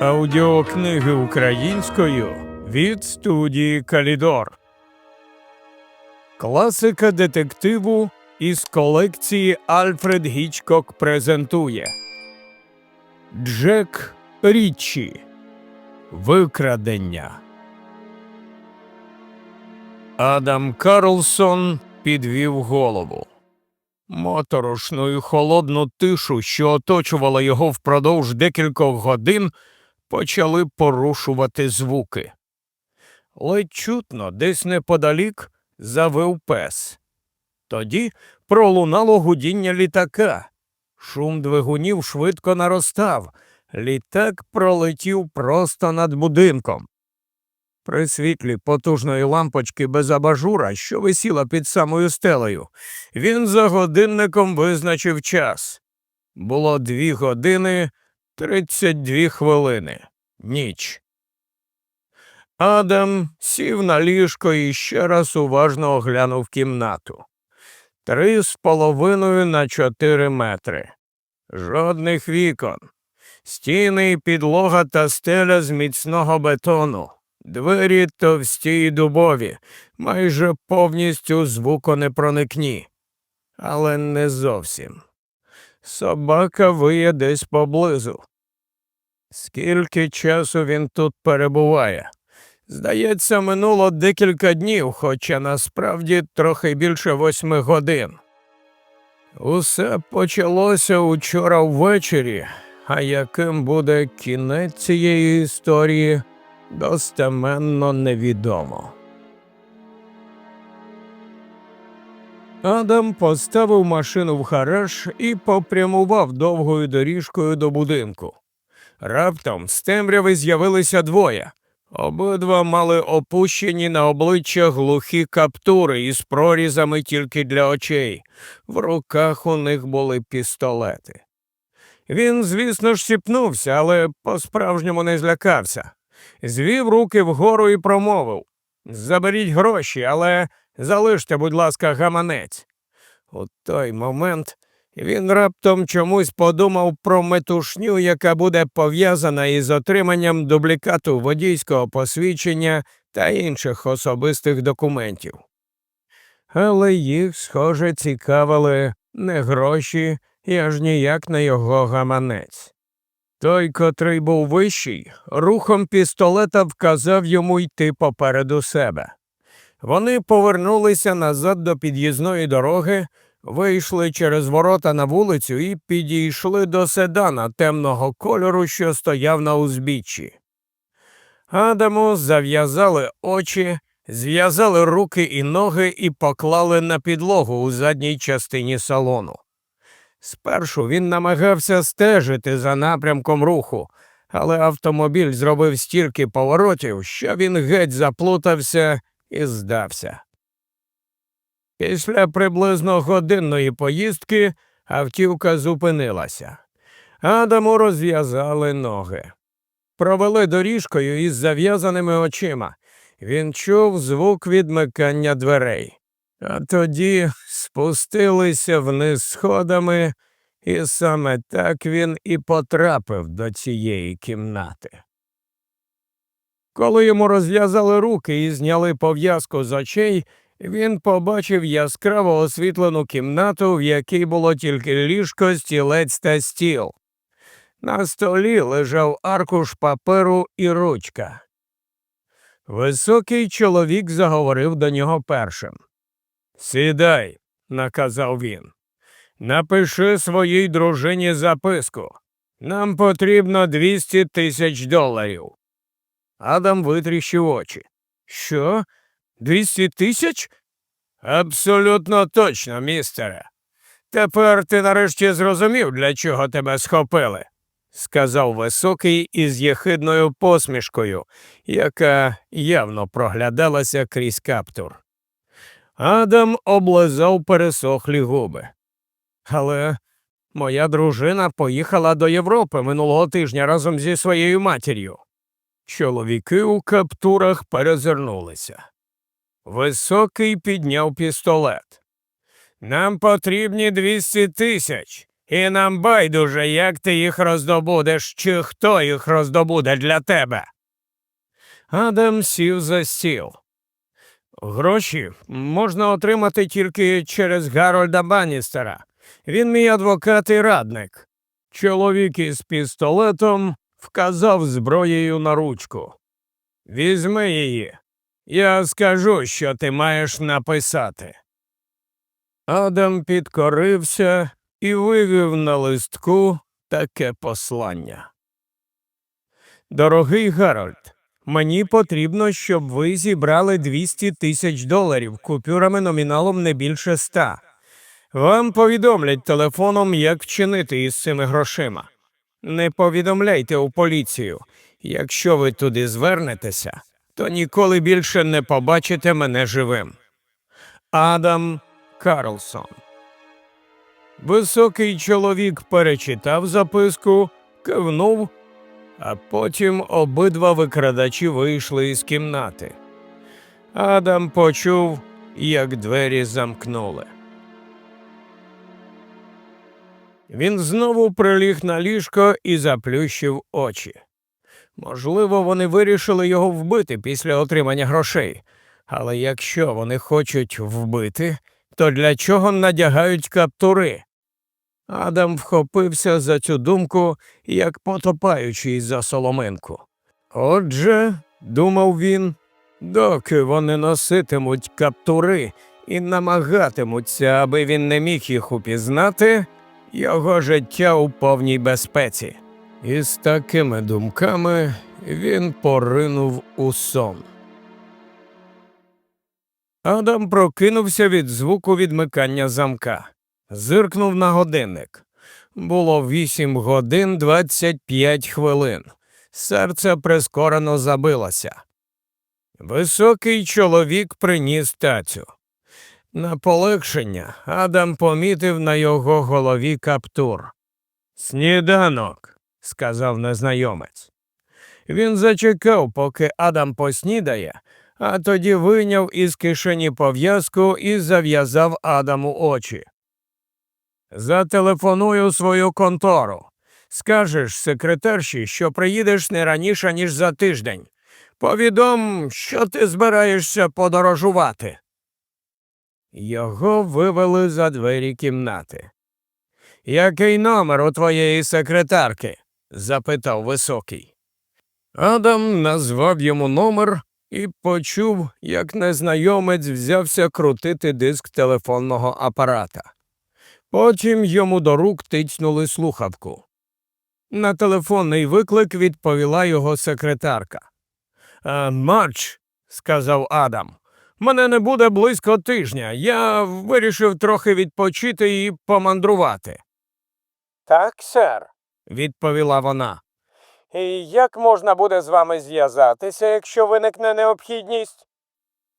Аудіокниги українською від студії Калідор. Класика детективу із колекції Альфред Гічкок презентує Джек Річчі. Викрадення. Адам Карлсон підвів голову. Моторошну і холодну тишу, що оточувала його впродовж декількох годин, почали порушувати звуки. Ледь чутно, десь неподалік завив пес. Тоді пролунало гудіння літака. Шум двигунів швидко наростав. Літак пролетів просто над будинком. При світлі потужної лампочки без абажура, що висіла під самою стелею, він за годинником визначив час. Було дві години тридцять дві хвилини. Ніч. Адам сів на ліжко і ще раз уважно оглянув кімнату. Три з половиною на чотири метри. Жодних вікон. Стіни і підлога та стеля з міцного бетону. Двері товсті й дубові, майже повністю звуконепроникні. Але не зовсім. Собака виє десь поблизу. Скільки часу він тут перебуває? Здається, минуло декілька днів, хоча насправді трохи більше восьми годин. Усе почалося учора ввечері, а яким буде кінець цієї історії, достеменно невідомо. Адам поставив машину в гараж і попрямував довгою доріжкою до будинку. Раптом з темряви з'явилися двоє. Обидва мали опущені на обличчя глухі каптури із прорізами тільки для очей. В руках у них були пістолети. Він, звісно ж, сіпнувся, але по-справжньому не злякався. Звів руки вгору і промовив Заберіть гроші, але залиште, будь ласка, гаманець. У той момент він раптом чомусь подумав про метушню, яка буде пов'язана із отриманням дублікату водійського посвідчення та інших особистих документів. Але їх, схоже, цікавили не гроші і аж ніяк не його гаманець. Той, котрий був вищий, рухом пістолета вказав йому йти попереду себе. Вони повернулися назад до під'їзної дороги, вийшли через ворота на вулицю і підійшли до седана темного кольору, що стояв на узбіччі. Адаму зав'язали очі, зв'язали руки і ноги і поклали на підлогу у задній частині салону. Спершу він намагався стежити за напрямком руху, але автомобіль зробив стільки поворотів, що він геть заплутався і здався. Після приблизно годинної поїздки автівка зупинилася. Адаму розв'язали ноги. Провели доріжкою із зав'язаними очима. Він чув звук відмикання дверей. А тоді спустилися вниз сходами, і саме так він і потрапив до цієї кімнати. Коли йому розв'язали руки і зняли пов'язку з очей, він побачив яскраво освітлену кімнату, в якій було тільки ліжко, стілець та стіл. На столі лежав аркуш паперу і ручка. Високий чоловік заговорив до нього першим. Сідай, наказав він. Напиши своїй дружині записку. Нам потрібно 200 тисяч доларів. Адам витріщив очі. Що? Двісті тисяч? Абсолютно точно, містере. Тепер ти нарешті зрозумів, для чого тебе схопили, сказав високий із єхидною посмішкою, яка явно проглядалася крізь каптур. Адам облизав пересохлі губи. Але моя дружина поїхала до Європи минулого тижня разом зі своєю матір'ю. Чоловіки у каптурах перезирнулися. Високий підняв пістолет. Нам потрібні 200 тисяч. І нам байдуже, як ти їх роздобудеш, чи хто їх роздобуде для тебе. Адам сів за стіл. Гроші можна отримати тільки через Гарольда Банністера. Він мій адвокат і радник. Чоловік із пістолетом вказав зброєю на ручку. Візьми її. Я скажу, що ти маєш написати. Адам підкорився і вивів на листку таке послання. Дорогий Гарольд, мені потрібно, щоб ви зібрали 200 тисяч доларів купюрами номіналом не більше ста. Вам повідомлять телефоном, як вчинити із цими грошима. Не повідомляйте у поліцію. Якщо ви туди звернетеся, то ніколи більше не побачите мене живим. Адам Карлсон. Високий чоловік перечитав записку, кивнув, а потім обидва викрадачі вийшли із кімнати. Адам почув, як двері замкнули. Він знову приліг на ліжко і заплющив очі. Можливо, вони вирішили його вбити після отримання грошей. Але якщо вони хочуть вбити, то для чого надягають каптури? Адам вхопився за цю думку, як потопаючий за соломинку. Отже, думав він, доки вони носитимуть каптури і намагатимуться, аби він не міг їх упізнати, його життя у повній безпеці. І з такими думками він поринув у сон. Адам прокинувся від звуку відмикання замка. Зиркнув на годинник. Було вісім годин двадцять п'ять хвилин. Серце прискорено забилося. Високий чоловік приніс тацю. На полегшення Адам помітив на його голові каптур. Сніданок, сказав незнайомець. Він зачекав, поки Адам поснідає, а тоді вийняв із кишені пов'язку і зав'язав Адаму очі. Зателефоную свою контору. Скажеш секретарші, що приїдеш не раніше, ніж за тиждень. Повідом, що ти збираєшся подорожувати. Його вивели за двері кімнати. Який номер у твоєї секретарки? запитав високий. Адам назвав йому номер і почув, як незнайомець взявся крутити диск телефонного апарата. Потім йому до рук тицнули слухавку. На телефонний виклик відповіла його секретарка. «Е, Марч, сказав Адам, мене не буде близько тижня. Я вирішив трохи відпочити і помандрувати. Так, сер, відповіла вона. І як можна буде з вами зв'язатися, якщо виникне необхідність?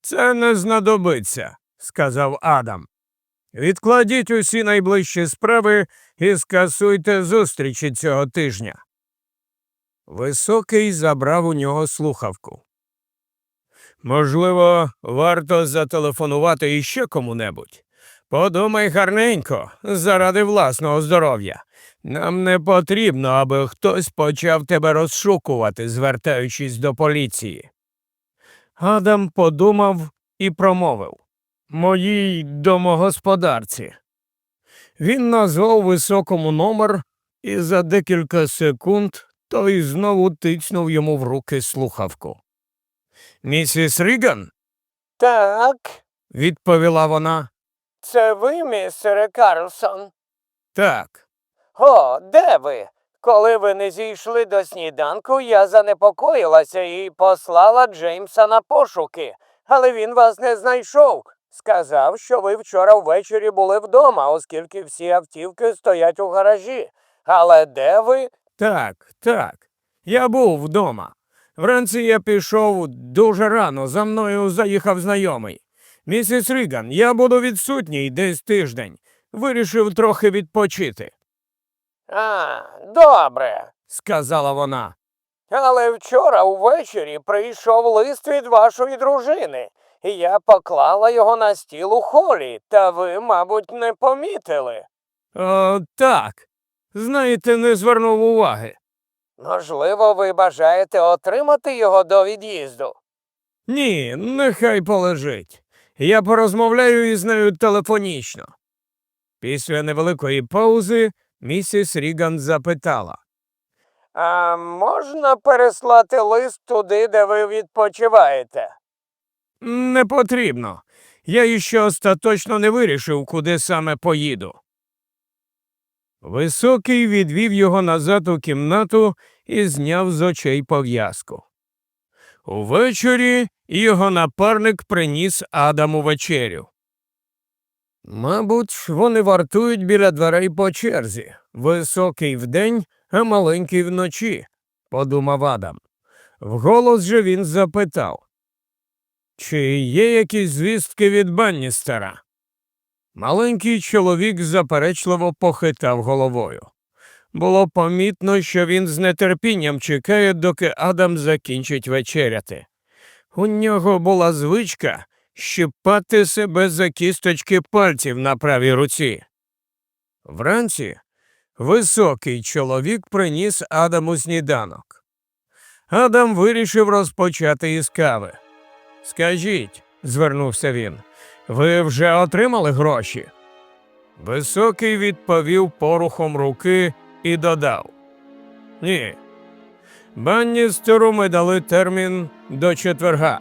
Це не знадобиться, сказав Адам. Відкладіть усі найближчі справи і скасуйте зустрічі цього тижня. Високий забрав у нього слухавку. Можливо, варто зателефонувати іще кому-небудь. Подумай гарненько, заради власного здоров'я. Нам не потрібно, аби хтось почав тебе розшукувати, звертаючись до поліції. Адам подумав і промовив Моїй домогосподарці. Він назвав високому номер, і за декілька секунд той знову тицнув йому в руки слухавку. Місіс Ріган? Так, відповіла вона. це ви, містере Карлсон? Так. О, де ви? Коли ви не зійшли до сніданку, я занепокоїлася і послала Джеймса на пошуки, але він вас не знайшов. Сказав, що ви вчора ввечері були вдома, оскільки всі автівки стоять у гаражі. Але де ви? Так, так. Я був вдома. Вранці я пішов дуже рано, за мною заїхав знайомий. Місіс Ріган, я буду відсутній десь тиждень. Вирішив трохи відпочити, А, добре. сказала вона. Але вчора увечері прийшов лист від вашої дружини, і я поклала його на стіл у холі, та ви, мабуть, не помітили. О, так. Знаєте, не звернув уваги. Можливо, ви бажаєте отримати його до від'їзду. Ні, нехай полежить. Я порозмовляю із нею телефонічно. Після невеликої паузи місіс Ріган запитала. А можна переслати лист туди, де ви відпочиваєте? Не потрібно. Я іще остаточно не вирішив, куди саме поїду. Високий відвів його назад у кімнату і зняв з очей пов'язку. Увечері його напарник приніс Адаму вечерю. Мабуть, вони вартують біля дверей по черзі. Високий вдень, а маленький вночі, подумав Адам. Вголос же він запитав. Чи є якісь звістки від Банністера? Маленький чоловік заперечливо похитав головою. Було помітно, що він з нетерпінням чекає, доки Адам закінчить вечеряти. У нього була звичка щипати себе за кісточки пальців на правій руці. Вранці високий чоловік приніс Адаму сніданок. Адам вирішив розпочати із кави. Скажіть, звернувся він, ви вже отримали гроші? Високий відповів порухом руки і додав. Ні. Банністеру ми дали термін до четверга.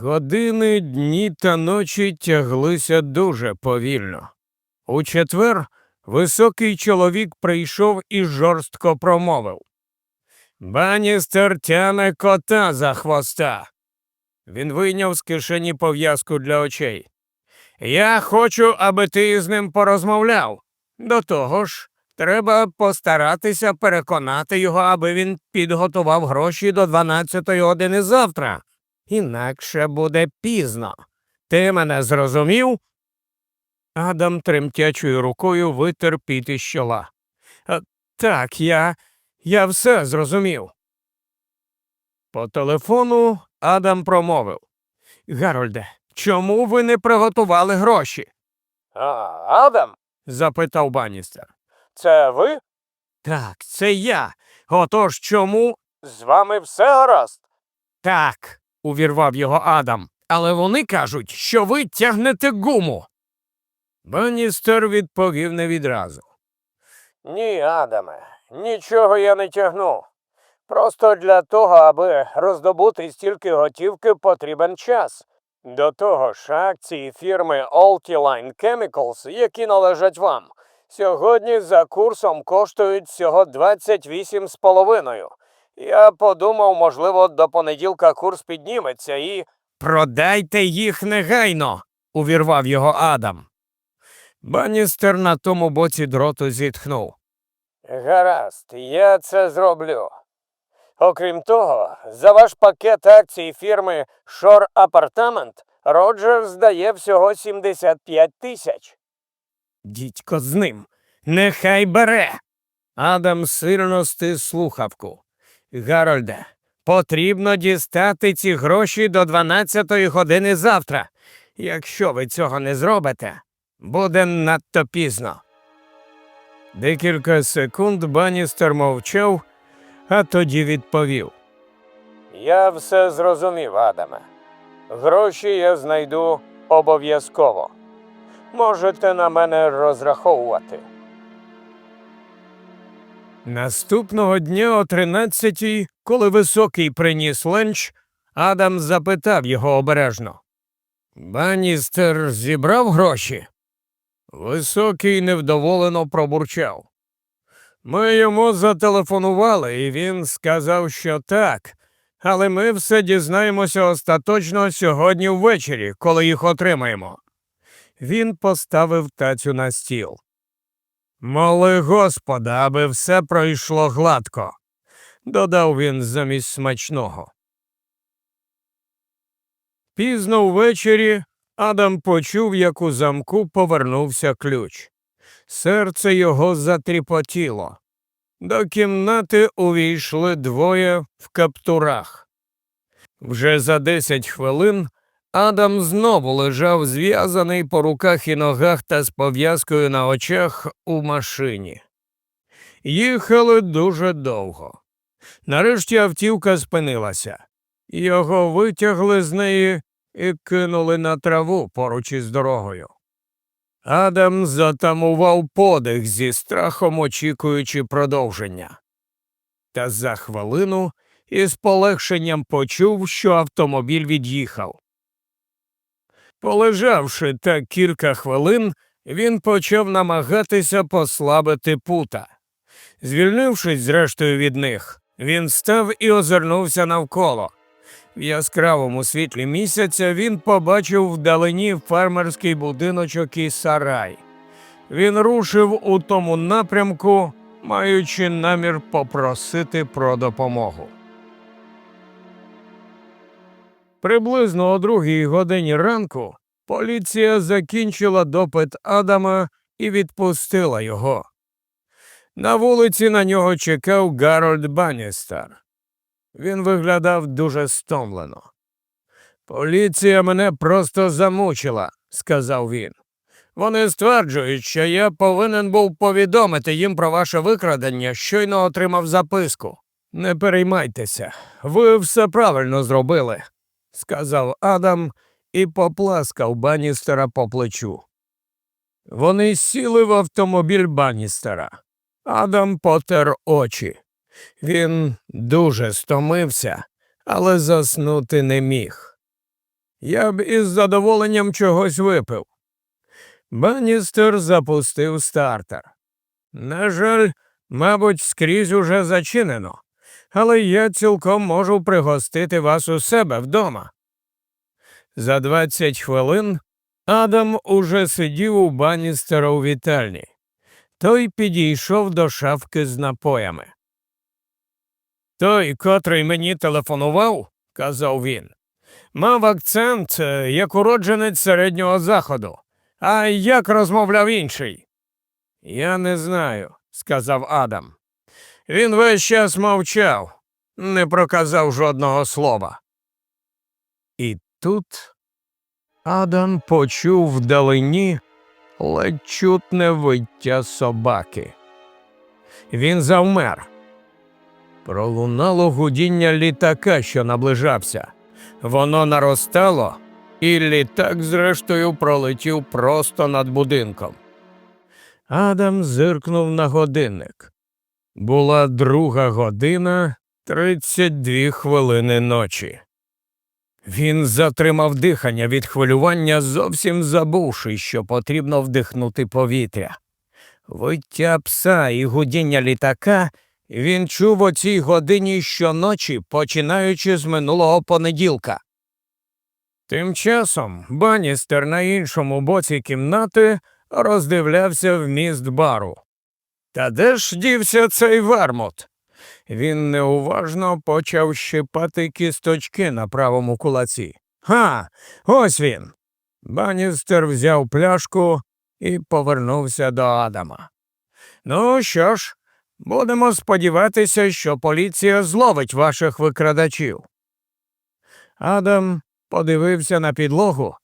Години, дні та ночі тяглися дуже повільно. У четвер високий чоловік прийшов і жорстко промовив. Баністер тяне кота за хвоста. Він вийняв з кишені пов'язку для очей. Я хочу, аби ти з ним порозмовляв. До того ж, треба постаратися переконати його, аби він підготував гроші до 12-ї години завтра. Інакше буде пізно. Ти мене зрозумів? Адам тремтячою рукою витер піт із чола. Так, я. Я все зрозумів. По телефону Адам промовив. Гарольде, чому ви не приготували гроші? А, Адам, запитав Баністер. це ви? Так, це я. Отож чому? З вами все гаразд? Так, увірвав його Адам. Але вони кажуть, що ви тягнете гуму. Баністер відповів не відразу. Ні, Адаме, нічого я не тягну. Просто для того, аби роздобути стільки готівки, потрібен час. До того ж, акції фірми Altiline Chemicals, які належать вам, сьогодні за курсом коштують всього 28,5. Я подумав, можливо, до понеділка курс підніметься і. Продайте їх негайно, увірвав його Адам. Баністер на тому боці дроту зітхнув. Гаразд, я це зроблю. Окрім того, за ваш пакет акцій фірми Shore Apartment Роджерс дає всього 75 тисяч. Дідько з ним. Нехай бере. Адам сильно стис слухавку. Гарольде, потрібно дістати ці гроші до 12-ї години завтра. Якщо ви цього не зробите, буде надто пізно. Декілька секунд Баністер мовчав, а тоді відповів. Я все зрозумів, Адаме. Гроші я знайду обов'язково. Можете на мене розраховувати. Наступного дня о 13-й, коли високий приніс ленч, Адам запитав його обережно. Баністер зібрав гроші? Високий невдоволено пробурчав. Ми йому зателефонували, і він сказав, що так, але ми все дізнаємося остаточно сьогодні ввечері, коли їх отримаємо. Він поставив тацю на стіл. Моли Господа, аби все пройшло гладко, додав він замість смачного. Пізно ввечері Адам почув, як у замку повернувся ключ. Серце його затріпотіло. До кімнати увійшли двоє в каптурах. Вже за десять хвилин Адам знову лежав зв'язаний по руках і ногах та з пов'язкою на очах у машині. Їхали дуже довго. Нарешті автівка спинилася. Його витягли з неї і кинули на траву поруч із дорогою. Адам затамував подих зі страхом, очікуючи продовження. Та за хвилину із полегшенням почув, що автомобіль від'їхав. Полежавши так кілька хвилин, він почав намагатися послабити пута. Звільнившись зрештою від них, він став і озирнувся навколо. В яскравому світлі місяця він побачив вдалині фермерський будиночок і сарай. Він рушив у тому напрямку, маючи намір попросити про допомогу. Приблизно о другій годині ранку поліція закінчила допит Адама і відпустила його. На вулиці на нього чекав Гарольд Банністер. Він виглядав дуже стомлено. Поліція мене просто замучила, сказав він. Вони стверджують, що я повинен був повідомити їм про ваше викрадення, щойно отримав записку. Не переймайтеся, ви все правильно зробили, сказав Адам і попласкав Банністера по плечу. Вони сіли в автомобіль Банністера. Адам потер очі. Він дуже стомився, але заснути не міг. Я б із задоволенням чогось випив. Банністер запустив стартер. На жаль, мабуть, скрізь уже зачинено, але я цілком можу пригостити вас у себе вдома. За 20 хвилин Адам уже сидів у Банністера у вітальні. Той підійшов до шафки з напоями. Той, котрий мені телефонував, казав він, мав акцент, е, як уродженець середнього заходу. А як розмовляв інший? Я не знаю, сказав Адам. Він весь час мовчав, не проказав жодного слова. І тут Адам почув вдалині ледь чутне виття собаки. Він завмер. Пролунало гудіння літака, що наближався. Воно наростало, і літак, зрештою, пролетів просто над будинком. Адам зиркнув на годинник. Була друга година тридцять дві хвилини ночі. Він затримав дихання від хвилювання, зовсім забувши, що потрібно вдихнути повітря. Виття пса і гудіння літака він чув о цій годині щоночі, починаючи з минулого понеділка. Тим часом Баністер на іншому боці кімнати роздивлявся вміст бару. Та де ж дівся цей вермут? Він неуважно почав щипати кісточки на правому кулаці. Ха, ось він. Баністер взяв пляшку і повернувся до Адама. Ну що ж, будемо сподіватися, що поліція зловить ваших викрадачів. Адам подивився на підлогу,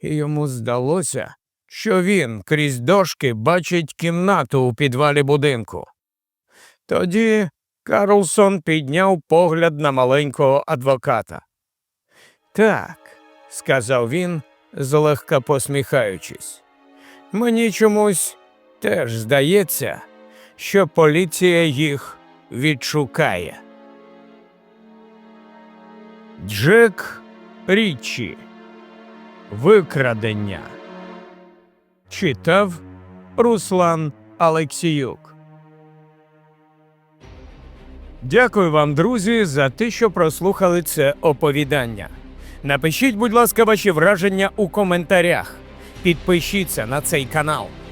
і йому здалося, що він крізь дошки бачить кімнату у підвалі будинку. Тоді Карлсон підняв погляд на маленького адвоката. Так, сказав він, злегка посміхаючись. Мені чомусь теж здається, що поліція їх відшукає. Джек Річі. Викрадення. Читав Руслан Алексіюк. Дякую вам, друзі, за те, що прослухали це оповідання. Напишіть, будь ласка, ваші враження у коментарях. Підпишіться на цей канал,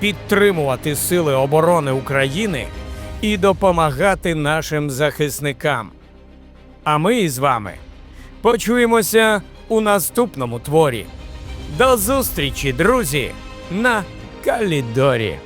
підтримувати Сили оборони України і допомагати нашим захисникам. А ми із вами почуємося у наступному творі. До зустрічі, друзі, на Калідорі.